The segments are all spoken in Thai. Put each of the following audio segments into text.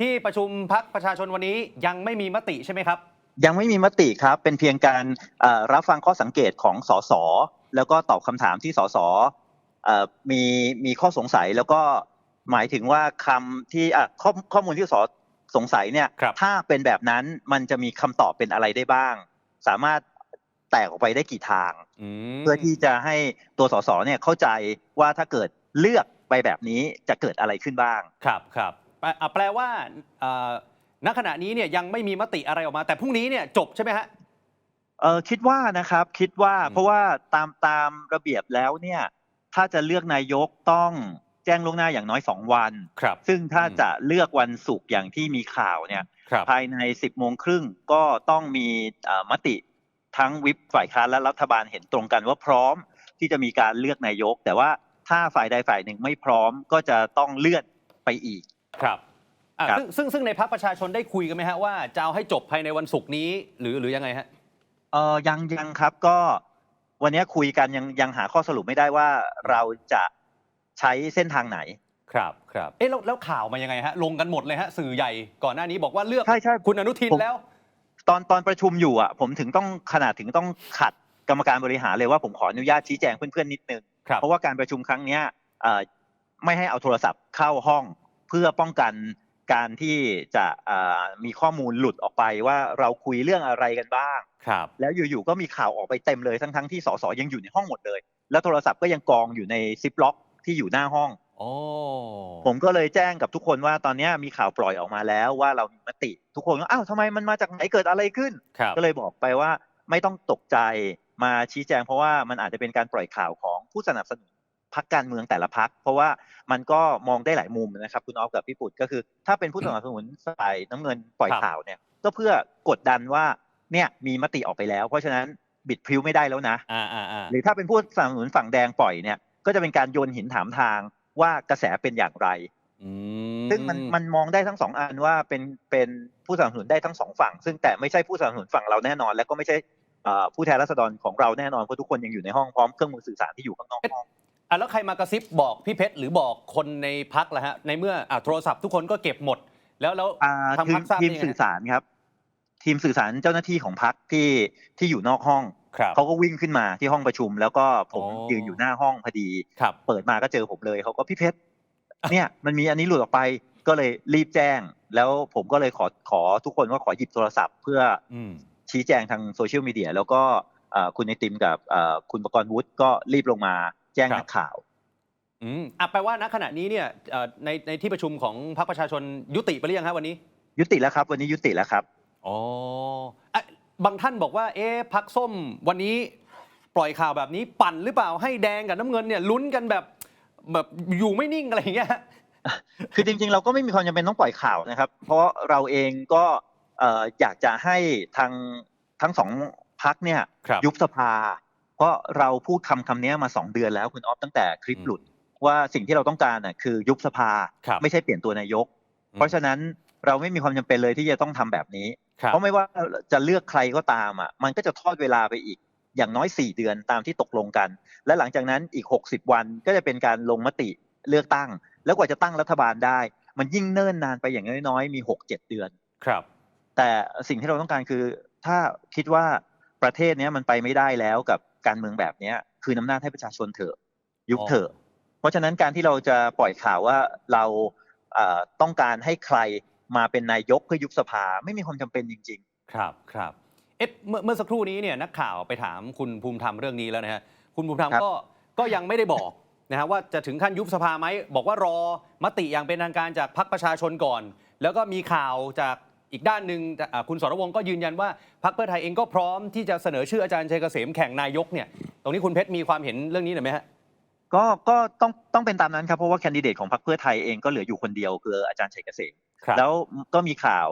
ที่ประชุมพักประชาชนวันนี้ยังไม่มีมติใช่ไหมครับ ยังไม่มีมติครับ เป็นเพียงการเอ่อรับฟังข้อสังเกตของสสแล้วก็ตอบคำถามที่สสเอ่อมีมีข้อสงสัยแล้วก็หมายถึงว่าคำที่อะข้อข้อมูลที่สสงสัยเนี่ยครับถ้าเป็นแบบนั้นมันจะมีคำตอบเป็นอะไรได้บ้าง สามารถแตกออกไปได้กี่ทางมเพื่อที่จะให้ตัวสสเนี่ยเข้าใจว่าถ้าเกิดเลือกไปแบบนี้จะเกิดอะไรขึ้นบ้าง ครับครับ แปลอะแปลว่าเอ่อณขณะนี้เนี่ยยังไม่มีมติอะไรออกมา แต่พรุ่งนี้เนี่ยจบใช่ไหมฮะ เออคิดว่านะครับคิดว่าอืม เพราะว่าตามตามระเบียบแล้วเนี่ยถ้าจะเลือกนายกต้องแจ้งล่วงหน้าอย่างน้อยสองวัน ครับ ซึ่งถ้าอืม จะเลือกวันศุกร์อย่างที่มีข่าวเนี่ยครับ ภายใน 10โมงครึ่งก็ต้องมีเอ่อมติทั้งวิปฝ่ายค้านและรัฐบาลเห็นตรงกันว่าพร้อมที่จะมีการเลือกนายก แต่ว่าถ้าฝ่ายใดฝ่ายหนึ่งไม่พร้อมก็จะต้องเลื่อนไปอีก ครับอะครับ ซึ่งซึ่งซึ่งในพักประชาชนได้คุยกันไหมฮะว่าจะเอาให้จบภายในวันศุกร์นี้ หรือหรือยังไงฮะ เออยังยังครับก็วันนี้คุยกันยังยังหาข้อสรุปไม่ได้ว่าเราจะใช้เส้นทางไหน ครับครับเอ๊ะแล้วแล้วข่าวมายังไงฮะ ลงกันหมดเลยฮะ สื่อใหญ่ก่อนหน้านี้บอกว่าเลือกใช่ใช่ คุณอนุทินผม แล้ว ตอนตอนประชุมอยู่อะผมถึงต้องขนาดถึงต้องขัดกรรมการบริหารเลยว่าผมขออนุญาตชี้แจงเพื่อนๆนิดนึง ครับ เพราะว่าการประชุมครั้งเนี้ยเอ่อไม่ให้เอาโทรศัพท์เข้าห้อง เพื่อป้องกันการที่จะเอ่อมีข้อมูลหลุดออกไปว่าเราคุยเรื่องอะไรกันบ้าง ครับ แล้วอยู่ๆก็มีข่าวออกไปเต็มเลยทั้งๆที่สสยังอยู่ในห้องหมดเลย แล้วโทรศัพท์ก็ยังกองอยู่ในซิปล็อกที่อยู่หน้าห้องโอ้ผมก็เลยแจ้งกับทุกคนว่าตอนเนี้ยมีข่าวปล่อยออกมาแล้วว่าเรามีมติ ทุกคนก็อ้าวทำไมมันมาจากไหนเกิดอะไรขึ้นครับก็เลยบอกไปว่าไม่ต้องตกใจมาชี้แจงเพราะว่ามันอาจจะเป็นการปล่อยข่าวของผู้สนับสนุน พักการเมืองแต่ละพัก เพราะว่ามันก็มองได้หลายมุมนะครับคุณออฟกับพี่ปุตก็คือ ถ้าเป็นผู้สนับสนุนฝ่ายน้ำเงินปล่อยครับข่าวเนี่ย ก็เพื่อกดดันว่าเนี่ยมีมติออกไปแล้ว เพราะฉะนั้นบิดพริ้วไม่ได้แล้วนะอ่าอ่าอ่าหรือถ้าเป็นผู้สนับสนุนฝั่งแดงปล่อยเนี่ย ก็จะเป็นการโยนหินถามทางว่ากระแสเป็นอย่างไรอืซึ่งมันมันมองได้ทั้งสองอันว่าเป็นเป็นผู้สนับสนุนได้ทั้งสองฝั่ง ซึ่งแต่ไม่ใช่ผู้สนับสนุนฝั่งเราแน่นอน และก็ไม่ใช่เอ่อผู้แทนราษฎรของเราแน่นอนเพราะทุกคนยังอยู่ในห้องพร้อมเครื่องมือสื่อสารที่อยู่ข้างนอกห้อง อะแล้วใครมากระซิบบอกพี่เพชรหรือบอกคนในพักล่ะฮะ ในเมื่ออะโทรศัพท์ทุกคนก็เก็บหมด แล้วแล้วอ่าทางทีพรมรคทราบทีมได้ยังไงสื่อสารครับ ทีมสื่อสารเจ้าหน้าที่ของพักที่ที่อยู่นอกห้องครับเขาก็วิ่งขึ้นมาที่ห้องประชุม แล้วก็ผมอ๋อ ยืนอยู่หน้าห้องพอดี ครับ เปิดมาก็เจอผมเลยเขาก็พี่เพชรเนี่ยมันมีอันนี้หลุดออกไปก็เลยรีบแจ้ง แล้วผมก็เลยขอขอทุกคนว่าขอหยิบโทรศัพท์เพื่อ อืม ชี้แจงทางโซเชียลมีเดียแล้วก็เอ่อคุณไอติมกับเอ่อคุณประกรณ์วุฒิก็รีบลงมาแจ้งครับนักข่าวอืมอะแปลว่าณขณะนี้เนี่ยเอ่อในในที่ประชุมของพรรคประชาชนยุติไปหรือยังครับวันนี้ ยุติแล้วครับ วันนี้ยุติแล้วครับอ๋ออะบางท่านบอกว่า เอ๊ะพักส้มวันนี้ปล่อยข่าวแบบนี้ปั่นหรือเปล่าให้แดงกับน้ำเงินเนี่ยลุ้นกันแบบแบบอยู่ไม่นิ่งอะไรอย่างเงี้ยฮะคือจริงๆ เราก็ไม่มีความจำเป็นต้องปล่อยข่าวนะครับ เพราะเราเองก็เอ่ออยากจะให้ทางทั้งสองพักเนี่ยครับยุบสภา เพราะเราพูดคำคำนี้มาสองเดือนแล้วคุณออฟตั้งแต่คลิปอืมหลุด ว่าสิ่งที่เราต้องการน่ะคือยุบสภาครับไม่ใช่เปลี่ยนตัวนายก เพราะฉะนั้นเราไม่มีความจำเป็นเลยที่จะต้องทำแบบนี้ครับเพราะไม่ว่าจะเลือกใครก็ตามอะมันก็จะทอดเวลาไปอีกอย่างน้อย 4 เดือนตามที่ตกลงกัน และหลังจากนั้นอีก 60 วันก็จะเป็นการลงมติเลือกตั้ง แล้วกว่าจะตั้งรัฐบาลได้ มันยิ่งเนิ่นนานไปอย่างน้อยๆ มี 6-7 เดือนครับ แต่สิ่งที่เราต้องการคือถ้าคิดว่าประเทศเนี้ยมันไปไม่ได้แล้วกับ การเมืองแบบเนี้ยคืนอำนาจให้ประชาชนเถอะ ยุบอ๋อเถอะ เพราะฉะนั้นการที่เราจะปล่อยข่าวว่าเราเอ่อต้องการให้ใครมาเป็นนายกเพื่อยุบสภาไม่มีความจำเป็นจริง ๆ ครับครับเอ๊ะเมื่อเมื่อสักครู่นี้เนี่ยนักข่าวไปถามคุณภูมิธรรมเรื่องนี้แล้วนะฮะคุณภูมิธรรมครับก็ก็ยังไม่ได้บอกนะฮะว่าจะถึงขั้นยุบสภาไหมบอกว่ารอมติอย่างเป็นทางการจากพรรคประชาชนก่อน แล้วก็มีข่าวจาก อีกด้านหนึ่งอ่าคุณสรวงศ์ก็ยืนยันว่าพรรคเพื่อไทยเองก็พร้อมที่จะเสนอชื่ออาจารย์ชัยเกษมแข่งนายกเนี่ยตรงนี้คุณเพชรมีความเห็นเรื่องนี้หน่อยไหมฮะก็ก็ต้องต้องเป็นตามนั้นครับเพราะว่าแคนดิเดตของพรรคเพื่อไทยเองก็เหลืออยู่คนเดียวคืออาจารย์ชัยเกษมครับแล้วก็มีข่าว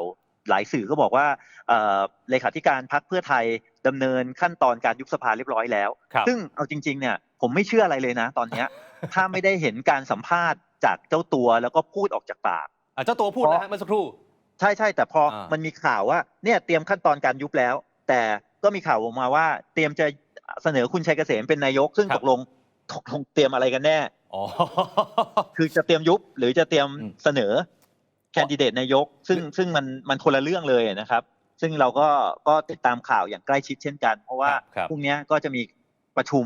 หลายสื่อก็บอกว่าเอ่อเลขาธิการพรรคเพื่อไทยดำเนินขั้นตอนการยุบสภาเรียบร้อยแล้วครับซึ่งเอาจริงๆเนี่ยผมไม่เชื่ออะไรเลยนะ ตอนเนี้ยถ้าไม่ได้เห็นการสัมภาษณ์จากเจ้าตัวแล้วก็พูดออกจากปากอะเจ้าตัวพูดนะฮะเมื่อสักครู่ ใช่ใช่แต่พออ่ามัมันมีข่าวว่าเนี่ยเตรียมขั้นตอนการยุบแล้ว แต่ก็มีข่าวออกมาว่า เตรียมจะเสนอคุณชัยเกษมเป็นนายก ซึ่งตกลงตกลงเตรียมอะไรกันแน่อ๋อคือจะเตรียมยุบหรือจะเตรียมอืมเสนอแคนดิเดตนายก ซึ่งซึ่งมันมันคนละเรื่องเลยนะครับ ซึ่งเราก็ก็ติดตามข่าวอย่างใกล้ชิดเช่นกัน เพราะว่าครับครับพรุ่งนี้ก็จะมีประชุม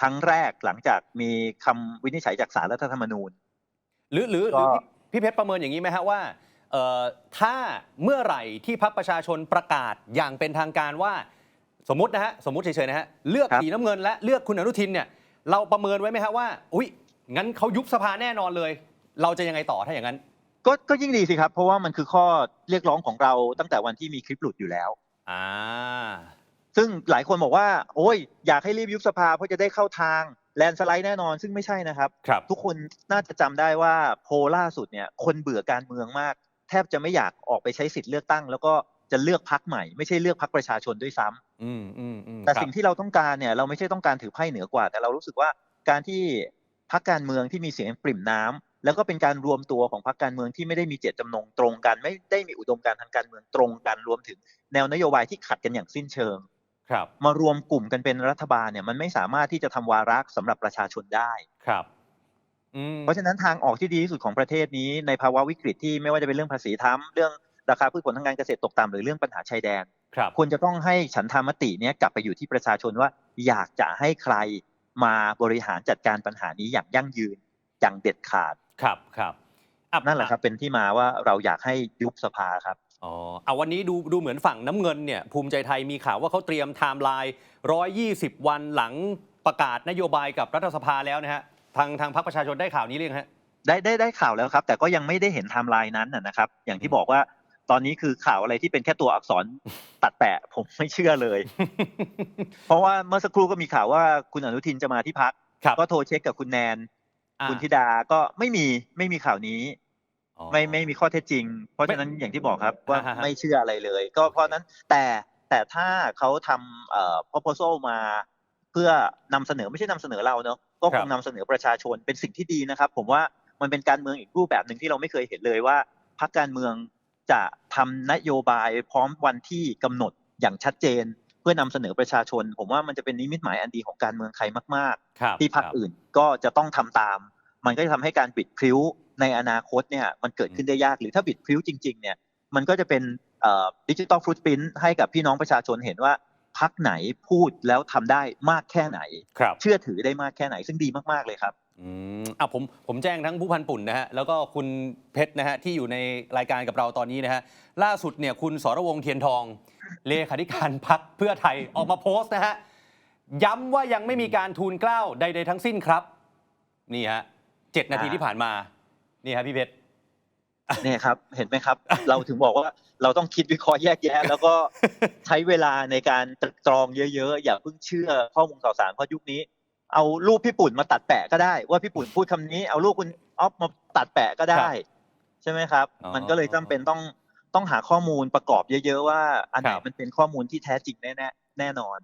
ครั้งแรกหลังจากมีคำวินิจฉัยจากศาลรัฐธรรมนูญ หรือหรือหก็รือพี่พี่เพชรประเมินอย่างนี้ไหมฮะว่าเอ่อ ถ้าเมื่อไหร่ที่พักประชาชนประกาศอย่างเป็นทางการว่าสมมตินะฮะสมมติเฉยๆนะฮะเลือกสีน้ำเงินและเลือกคุณอนุทินเนี่ยเราประเมินไว้ไหมฮะว่า อุ้ยงั้นเขายุบสภาแน่นอนเลย เราจะยังไงต่อถ้าอย่างนั้น ก็ก็ยิ่งดีสิครับ เพราะว่ามันคือข้อเรียกร้องของเราตั้งแต่วันที่มีคลิปหลุดอยู่แล้วอ่าซึ่งหลายคนบอกว่า โอ้ย อยากให้รีบยุบสภาเพราะจะได้เข้าทางแลนสไลด์แน่นอน ซึ่งไม่ใช่นะครับครับทุกคนน่าจะจำได้ว่าโพลล่าสุดเนี่ย คนเบื่อการเมืองมาก แทบจะไม่อยากออกไปใช้สิทธิ์เลือกตั้ง แล้วก็จะเลือกพักใหม่ไม่ใช่เลือกพักประชาชนด้วยซ้ำอืมอืมอืมแต่ครับสิ่งที่เราต้องการเนี่ยเราไม่ใช่ต้องการถือไพ่เหนือกว่า แต่เรารู้สึกว่าการที่พักการเมืองที่มีเสียงปริ่มน้ำแล้วก็เป็นการรวมตัวของพักการเมืองที่ไม่ได้มีเจตจำนงตรงกัน ไม่ได้มีอุดมการณ์ทางการเมืองตรงกันรวมถึงแนวนโยบายที่ขัดกันอย่างสิ้นเชิงครับมารวมกลุ่มกันเป็นรัฐบาลเนี่ยมันไม่สามารถที่จะทำวาระสำหรับประชาชนได้ครับอืม เพราะฉะนั้นทางออกที่ดีที่สุดของประเทศนี้ในภาวะวิกฤตที่ไม่ว่าจะเป็นเรื่องภาษีทำเรื่องราคาพืชผลทางการเกษตรตกต่ำหรือเรื่องปัญหาชายแดนครับควรจะต้องให้ฉันทามติเนี้ยกลับไปอยู่ที่ประชาชนว่า อยากจะให้ใครมาบริหารจัดการปัญหานี้อย่างยั่งยืนอย่างเด็ดขาดครับครับอ่นั่นแหละครับเป็นที่มาว่าเราอยากให้ยุบสภาครับอ๋อเอาวันนี้ดูดูเหมือนฝั่งน้ำเงินเนี่ยภูมิใจไทยมีข่าวว่าเขาเตรียมไทม์ไลน์120 วันหลังประกาศนโยบายกับรัฐสภาแล้วนะฮะ ทางทางพรรคประชาชนได้ข่าวนี้หรือยังฮะได้ได้ได้ข่าวแล้วครับ แต่ก็ยังไม่ได้เห็นไทม์ไลน์นั้นนะนะครับ อย่างที่บอกว่าตอนนี้คือข่าวอะไรที่เป็นแค่ตัวอักษรตัดแปะผมไม่เชื่อเลย เพราะว่าเมื่อสักครู่ก็มีข่าวว่าคุณอนุทินจะมาที่พักครับก็โทรเช็คกับคุณแนนอ่าคุณธิดาก็ไม่มีไม่มีข่าวนี้อ๋อไม่ไม่มีข้อเท็จจริง เพราะฉะนั้นอย่างที่บอกครับว่าอ่าฮะไม่เชื่ออะไรเลย ก็เพราะฉะนั้นแต่แต่ถ้าเขาทำเอ่อ proposal มา เพื่อนำเสนอไม่ใช่นำเสนอเราเนอะก็คงนำเสนอประชาชนเป็นสิ่งที่ดีนะครับ ผมว่ามันเป็นการเมืองอีกรูปแบบหนึ่งที่เราไม่เคยเห็นเลยว่าพรรคการเมืองจะทำนโยบายพร้อมวันที่กำหนดอย่างชัดเจน เพื่อนำเสนอประชาชน ผมว่ามันจะเป็นนิมิตหมายอันดีของการเมืองไทยมากๆครับที่พรรคครับอื่นก็จะต้องทำตาม มันก็จะทำให้การบิดพริ้วในอนาคตเนี่ยมันเกิดขึ้นได้ยากหรือถ้าบิดพริ้วจริง ๆ เนี่ยมันก็จะเป็นดิจิตอลฟรุตพิ้นให้กับพี่น้องประชาชนเห็นว่า พักไหนพูดแล้วทำได้มากแค่ไหนครับเชื่อถือได้มากแค่ไหน ซึ่งดีมากๆเลยครับอืมอะผมผมแจ้งทั้งผู้พันปุ่นนะฮะแล้วก็คุณเพชรนะฮะที่อยู่ในรายการกับเราตอนนี้นะฮะล่าสุดเนี่ยคุณสรวงศ์เทียนทอง เลขาธิการพักเพื่อไทยออกมาโพสต์นะฮะย้ำว่ายังไม่มีการทูลเกล้าใด ๆ ทั้งสิ้นครับ นี่ฮะเจ็ดนาทีอ่าที่ผ่านมา นี่ฮะพี่เพชร เนี่ยครับเห็นไหมครับ เราถึงบอกว่าเราต้องคิดวิเคราะห์แยกแยะ แล้วก็ใช้เวลาในการตรึกตรองเยอะๆ อย่าเพิ่งเชื่อข้อมูลข่าวสารเพราะยุคนี้ เอารูปพี่ปุ่นมาตัดแปะก็ได้ ว่าพี่ปุ่นพูดคำนี้เอารูปคุณออฟมาตัดแปะก็ได้ ใช่ไหมครับอ๋อมันก็เลยจำเป็นต้องต้องหาข้อมูลประกอบเยอะ ๆ ว่า อันไหนครับมันเป็นข้อมูลที่แท้จริงแน่ๆแน่นอน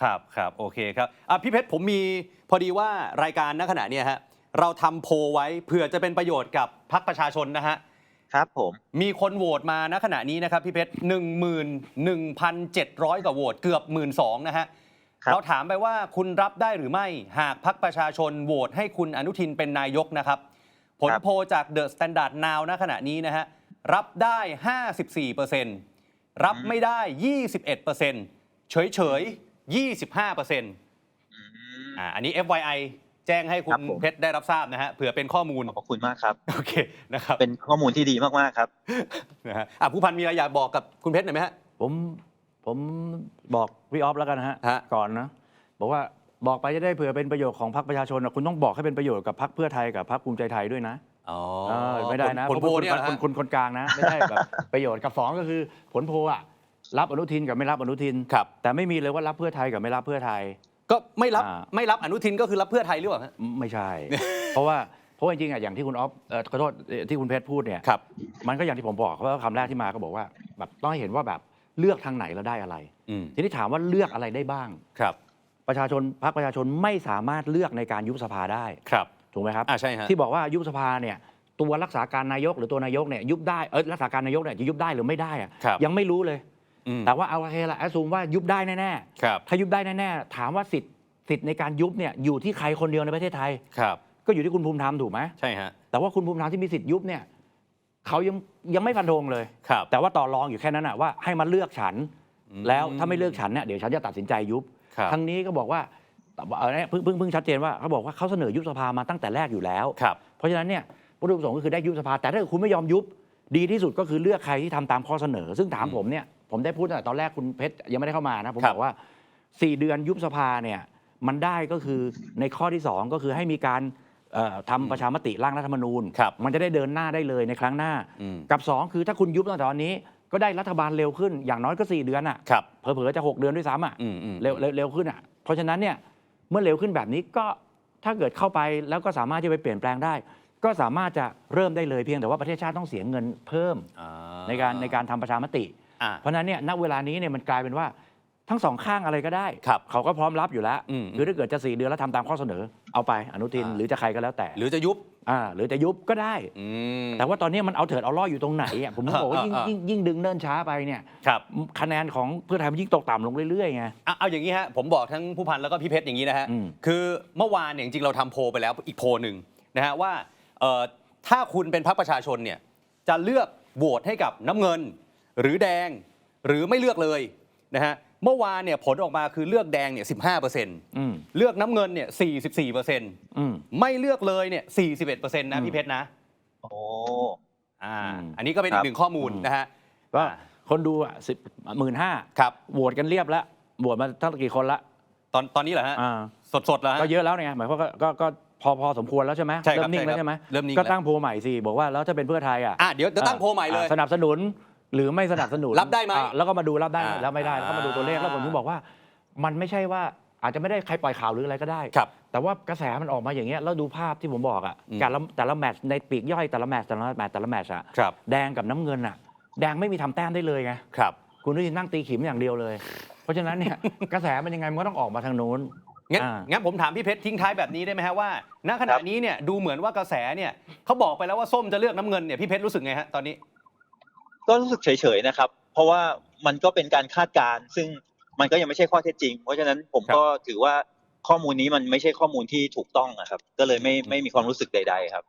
ครับครับโอเคครับอะพี่เพชรผมมีพอดีว่ารายการณขณะเนี้ยฮะเราทำโพลไว้เผื่อจะเป็นประโยชน์กับพรรคประชาชนนะฮะ ครับผม มีคนโหวตมาณขณะนี้นะครับพี่เพชรหนึ่งหมื่นหนึ่งพันเจ็ดร้อยกว่าโหวตเกือบหมื่นสองนะฮะครับ เราถามไปว่าคุณรับได้หรือไม่หากพักประชาชนโหวตให้คุณอนุทินเป็นนายกนะครับ ผลโพลจากเดอะสแตนดาร์ดนาวณขณะนี้นะฮะรับได้ 54%รับไม่ได้ 21%เฉยเฉยๆ25%อืมอ่าอันนี้ FYI แจ้งให้คุครัณบผม เพชรได้รับทราบนะฮะเผื่อเป็นข้อมูลขอบคุณมากครับ โอเคนะครับเป็นข้อมูลที่ดีมากๆครับ นะฮะอะผู้พันมีอะไรอยากบอกกับคุณเพชรหน่อยไหมฮะ ผมผมบอกพี่ออฟแล้วกันนะฮะฮะ ก่อนนะบอกว่าบอกไปจะได้เผื่อเป็นประโยชน์ของพรรคประชาชนนะคุณต้องบอกให้เป็นประโยชน์กับพรรคเพื่อไทยกับพรรคภูมิใจไทยด้วยนะอ๋อเออไม่ได้นะผลโพลพราะเนี่ยคุณนะคุณฮะคุณคนกลางนะ ไม่ใช่แบบ ประโยชน์กับสองก็คือ ผลโพลอะรับอนุทินกับไม่รับอนุทิน ครับ แต่ไม่มีเลยว่ารับเพื่อไทยกับไม่รับเพื่อไทย ก็ไม่รับอ่า ไม่รับอนุทินก็คือรับเพื่อไทยหรือเปล่าฮะ ไม่ใช่ เพราะว่าเพราะว่าจริงๆอะอย่างที่คุณออฟเอ่อขอโทษเอ่อที่คุณเพชรพูดเนี่ยครับ มันก็อย่างที่ผมบอกเพราะว่าคำแรกที่มาก็บอกว่าแบบต้องให้เห็นว่าแบบเลือกทางไหนแล้วได้อะไร อืมทีนี้ถามว่าเลือกอะไรได้บ้าง ครับประชาชนพรรคประชาชนไม่สามารถเลือกในการยุบสภาได้ครับถูกไหมครับ อ่าใช่ฮะที่บอกว่ายุบสภาเนี่ยตัวรักษาการนายกหรือตัวนายกเนี่ยยุบได้เออรักษาการนายกเนี่ยจะยุบได้หรือไม่ได้อะครับ ยังไม่รู้เลยอืม แต่ว่าเอาโอเคละแอสซูมว่ายุบได้แน่ครับๆถ้ายุบได้แน่ๆถามว่าสิทธิ์สิทธิ์ในการยุบเนี่ยอยู่ที่ใครคนเดียวในประเทศไทยครับก็อยู่ที่คุณภูมิธรรมถูกไหมใช่ฮะแต่ว่าคุณภูมิธรรมที่มีสิทธิ์ยุบเนี่ยเขายังยังไม่ฟันธงเลยครับแต่ว่าต่อรองอยู่แค่นั้นอะว่าให้มาเลือกฉันอืมแล้วถ้าไม่เลือกฉันเนี่ยเดี๋ยวฉันจะตัดสินใจยุบครับทั้งนี้ก็บอกว่าเออเนี่ยเพิ่งเพิ่งเพิ่งชัดเจนว่าเขาบอกว่าเขาเสนอยุบสภามาตั้งแต่แรกอยู่แล้วครับเพราะฉะนั้นเนี่ยวัตถุประสงค์ก็คือได้ยุบสภา แต่ถ้าเกิดคุณไม่ยอมยุบดีที่สุดก็คือเลือกใครที่ทำตามข้อเสนอ ซึ่งถามอืมผมเนี่ย ผมได้พูดตั้งแต่ตอนแรกคุณเพชรยังไม่ได้เข้ามานะ ผมครับ บอกว่า 4 เดือนยุบสภาเนี่ยมันได้ก็คือในข้อที่ 2 ก็คือให้มีการเอ่อทำประชามติร่างรัฐธรรมนูญ ครับ มันจะได้เดินหน้าได้เลยในครั้งหน้า อืมกับ 2 คือถ้าคุณยุบตั้งแต่ตอนนี้ก็ได้รัฐบาลเร็วขึ้นอย่างน้อยก็ 4 เดือนอะครับ เผลอๆจะ 6 เดือนด้วยซ้ำอะ อืมอืม เร็วเร็วเร็วขึ้นอะ เพราะฉะนั้นเนี่ยเมื่อเร็วขึ้นแบบนี้ก็ถ้าเกิดเข้าไปแล้วก็สามารถที่จะไปเปลี่ยนแปลงได้ ก็สามารถจะเริ่มได้เลยเพียงแต่ว่าประเทศชาติต้องเสียเงินเพิ่ม อ่ในการในการทำประชามติ อ่าเพราะฉะนั้นเนี่ยณเวลานี้เนี่ยมันกลายเป็นว่าทั้งสองข้างอะไรก็ได้ ครับเขาก็พร้อมรับอยู่แล้วอืมคือถ้าเกิดจะสี่เดือนแล้วทำตามข้อเสนอเอาไปอนุทินอ่า หรือจะใครก็แล้วแต่หรือจะยุบอ่าหรือจะยุบก็ได้ อืม แต่ว่าตอนนี้มันเอาเถิดเอาล่ออยู่ตรงไหนอะผมบอกว่ายิ่งอ่าอ่า ยิ่งยิ่งดึงเนิ่นช้าไปเนี่ยครับ คะแนนของเพื่อไทยมันยิ่งตกต่ำลงเรื่อยๆไง อะเอาอย่างนี้ฮะผมบอกทั้งผู้พันแล้วก็พี่เพชรอย่างนี้นะฮะ อืม คือเมื่อวานเนี่ยจริงๆเราทำโพลไปแล้วอีกโพลหนึ่งนะฮะว่าเอ่อถ้าคุณเป็นพรรคประชาชนเนี่ยจะเลือกโหวตให้กับน้ำเงิน หรือแดงหรือไม่เลือกเลยนะฮะเมื่อวานเนี่ยผลออกมาคือเลือกแดงเนี่ยสิบห้าเปอร์เซ็นต์อืมเลือกน้ำเงินเนี่ยสี่สิบสี่เปอร์เซ็นต์อืมไม่เลือกเลยเนี่ยสี่สิบเอ็ดเปอร์เซ็นต์นะอืมพี่เพชรนะโอ้อ่าอืมอันนี้ก็เป็นครัอีบกหนึ่งข้อมูลอืมนะฮะก็อ่าคนดูอะสิบหมื่นห้าครับโหวตกันเรียบแล้วโหวตมาตั้งกี่คนละ ตอนตอนนี้เหรอฮะอ่าสดๆแล้วฮะก็เยอะแล้วไงหมายความว่าก็ก็ก็พอพอสมควรแล้วใช่ไหมใช่ครับเริ่มนิ่งแล้วใช่ครับใช่ไหมเริ่มนิ่งก็แล้วตั้งโพลใหม่สิบอกว่าแล้วถ้าเป็นเพื่อไทยอะอะเดี๋ยวจะตั้งโพลใหม่เลยอ่าสนับสนุน หรือไม่สนับสนุนรับได้ไหมอ่าแล้วก็มาดูรับได้อ่ารับไม่ได้แล้วก็มาดูตัวเลขแล้วผมถึงบอกว่า มันไม่ใช่ว่าอาจจะไม่ได้ใครปล่อยข่าวหรืออะไรก็ได้ ครับแต่ว่ากระแสมันออกมาอย่างเงี้ยแล้วดูภาพที่ผมบอกอะอืม แต่ละแต่ละแมตช์ในปีกย่อยแต่ละแมตช์แต่ละแมตช์แต่ละแมตช์อะครับแดงกับน้ำเงินอะ แดงไม่มีทำแต้มได้เลยไง ครับ คุณนุทินนั่งตีขิมอย่างเดียวเลย เพราะฉะนั้นเนี่ย กระแสมันยังไงมันก็ต้องออกมาทางโน้น งั้นอ่างั้นผมถามพี่เพชรทิ้งท้ายแบบนี้ได้ไหมฮะว่าณขณะนี้เนี่ยดูเหมือนว่ากระแสเนี่ยเขาบอกไปแล้วว่าส้มจะเลือกน้ำเงินเนี่ยพี่เพชรรู้สึกไงฮะตอนนี้ ก็รู้สึกเฉยๆนะครับ เพราะว่ามันก็เป็นการคาดการณ์ซึ่งมันก็ยังไม่ใช่ข้อเท็จจริง เพราะฉะนั้นผมก็ถือว่าข้อมูลนี้มันไม่ใช่ข้อมูลที่ถูกต้องนะครับ ก็เลยไม่ไม่มีความรู้สึกใด ๆ ครับ